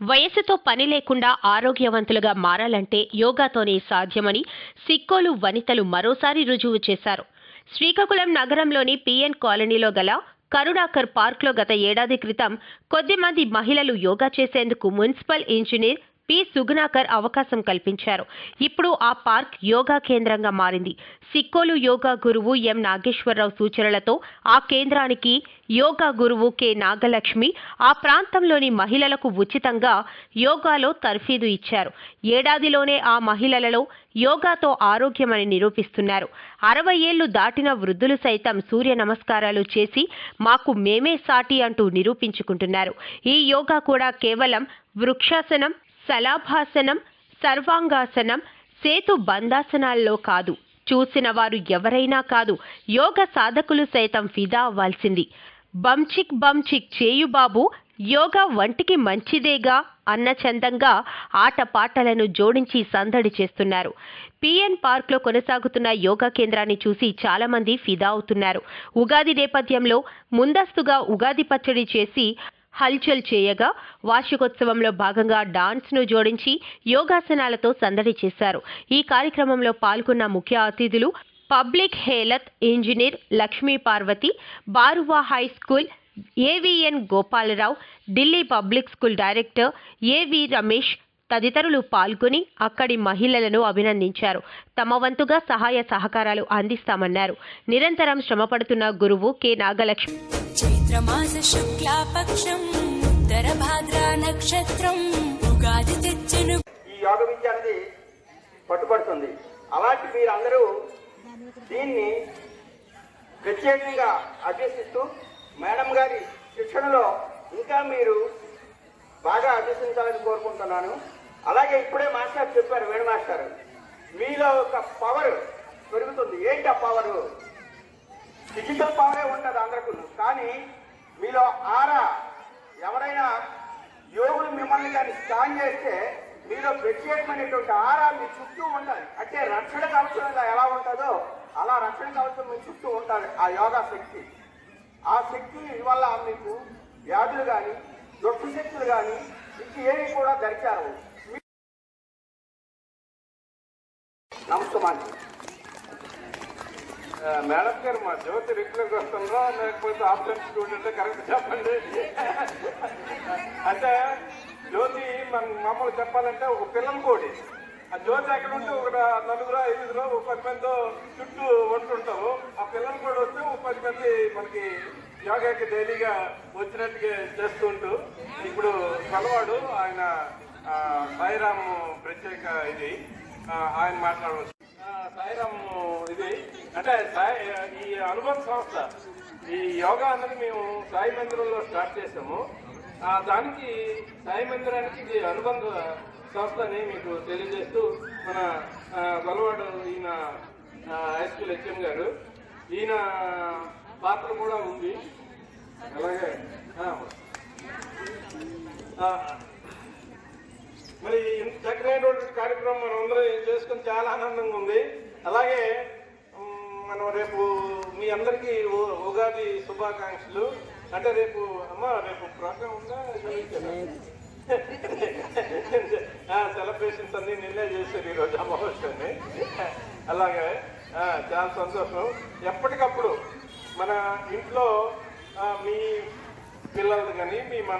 వయసుతో పని లేకుండా ఆరోగ్యవంతులుగా మారాలంటే యోగాతోనే సాధ్యమని సిక్కోలు వనితలు మరోసారి రుజువు చేశారు. శ్రీకాకుళం నగరంలోని పిఎన్ కాలనీలో గల కరుణాకర్ పార్క్లో గత ఏడాది క్రితం కొద్దిమంది మహిళలు యోగా చేసేందుకు మున్సిపల్ ఇంజనీర్ పి సుగుణాకర్ అవకాశం కల్పించారు. ఇప్పుడు ఆ పార్క్ యోగా కేంద్రంగా మారింది. సిక్కోలు యోగా గురువు ఎం. నాగేశ్వరరావు సూచనలతో ఆ కేంద్రానికి యోగా గురువు కె. నాగలక్ష్మి ఆ ప్రాంతంలోని మహిళలకు ఉచితంగా యోగాలో తర్ఫీదు ఇచ్చారు. ఏడాదిలోనే ఆ మహిళలలో యోగాతో ఆరోగ్యమని నిరూపిస్తున్నారు. అరవై ఏళ్ళు దాటిన వృద్ధులు సైతం సూర్య నమస్కారాలు చేసి మాకు మేమే సాటి అంటూ నిరూపించుకుంటున్నారు. ఈ యోగా కూడా కేవలం వృక్షాసనం శలాభాసనం సర్వాంగాసనం సేతు బంధాసనాల్లో కాదు. చూసిన వారు ఎవరైనా కాదు యోగ సాధకులు సైతం ఫిదా అవ్వాల్సింది. బంచిక్ బంచిక్ చేయుబాబు యోగా వంటికి మంచిదేగా అన్న చందంగా ఆటపాటలను జోడించి సందడి చేస్తున్నారు. పిఎన్ పార్క్లో కొనసాగుతున్న యోగా కేంద్రాన్ని చూసి చాలామంది ఫిదా అవుతున్నారు. ఉగాది నేపథ్యంలో ముందస్తుగా ఉగాది పచ్చడి చేసి హల్చల్ చేయగా వార్షికోత్సవంలో భాగంగా డాన్స్ను జోడించి యోగాసనాలతో సందడి చేశారు. ఈ కార్యక్రమంలో పాల్గొన్న ముఖ్య అతిథులు public health engineer Lakshmi Parvathi Baruva high school AVN Gopalarao Delhi public school director AV Ramesh తదితరులు పాల్గొని అక్కడి మహిళలను అభినందించారు. తమ వంతుగా సహాయ సహకారాలు అందిస్తామన్నారు. నిరంతరం శ్రమపడుతున్న గురువు కె నాగలక్ష్మి. చైత్రమాస శుక్లాపక్షం ఉత్తరభాద్రా నక్షత్రం ఉగాది తెచ్చెను ఈ యోగ విద్య అనేది పట్టుబడుతుంది. అలాంటి మీరందరూ దీన్ని ప్రత్యేకంగా అభ్యసిస్తూ మేడం గారి శిక్షణలో ఇంకా మీరు బాగా అభ్యసించాలని కోరుకుంటున్నాను. అలాగే ఇప్పుడే మాస్టర్ చెప్పారు వేణు మాస్టర్ మీలో ఒక పవర్ పెరుగుతుంది. ఏంటి ఆ పవర్? ఫిజికల్ పవరే ఉంటుంది అందరికీ కానీ మీలో ఆరా ఎవరైనా యోగులు మిమ్మల్ని కానీ స్కాన్ చేస్తే మీలో ప్రత్యేకమైనటువంటి ఆరా మీ చుట్టూ ఉండాలి. అంటే రక్షణ కవచం ఇలా ఎలా ఉంటుందో అలా రక్షణ కవచం మీ చుట్టూ ఉండాలి ఆ యోగా శక్తి. ఆ శక్తి వల్ల మీకు వ్యాధులు కానీ దుష్ట శక్తులు కానీ ఇంక ఏవి కూడా దరిచారు నమస్కారం మేడం గారు మా జ్యోతి రెగ్యులర్ వస్తుందా? లేకపోతే ఆప్షన్ స్టూడెంట్ కరెక్ట్ చెప్పండి. అంటే జ్యోతి మన మామూలు చెప్పాలంటే ఒక పిల్లల కోడి. ఆ జ్యోతి ఎక్కడ ఉంటే ఒక నలుగురు ఐదుగురు ఒక పది మంది చుట్టూ ఉంటుంటావు ఆ పిల్లలు కోడి వస్తే ఒక పది మంది మనకి యోగాకి డైలీగా వచ్చినట్టుగా చేస్తుంటూ ఇప్పుడు కలవాడు ఆయన సాయిరాము ప్రత్యేక ఇది. ఆయన మాట్లాడవచ్చు. సాయిరామ్ అంటే సాయి ఈ అనుబంధ సంస్థ ఈ యోగా అన్నది మేము సాయి మందిరంలో స్టార్ట్ చేసాము. దానికి సాయి మందిరానికి ఇది అనుబంధ సంస్థ అని మీకు తెలియజేస్తూ మన ఆ, ఈయన ఆ, హై స్కూల్ హెచ్ఎం గారు. ఈయన పాత్ర కూడా ఉంది. అలాగే మరి ఇంత చక్కనైనటువంటి కార్యక్రమం మనం అందరం చేసుకుని చాలా ఆనందంగా ఉంది. అలాగే మీ అందరికీ ఉగాది శుభాకాంక్షలు. అంటే రేపు అమ్మ రేపు ప్రోగ్రామ్ ఉందా? సెలబ్రేషన్స్ అన్ని నిన్నే చేశారు ఈరోజు అమావాస్యని. అలాగే చాలా సంతోషం. ఎప్పటికప్పుడు మన ఇంట్లో మీ పిల్లలు కానీ మీ మన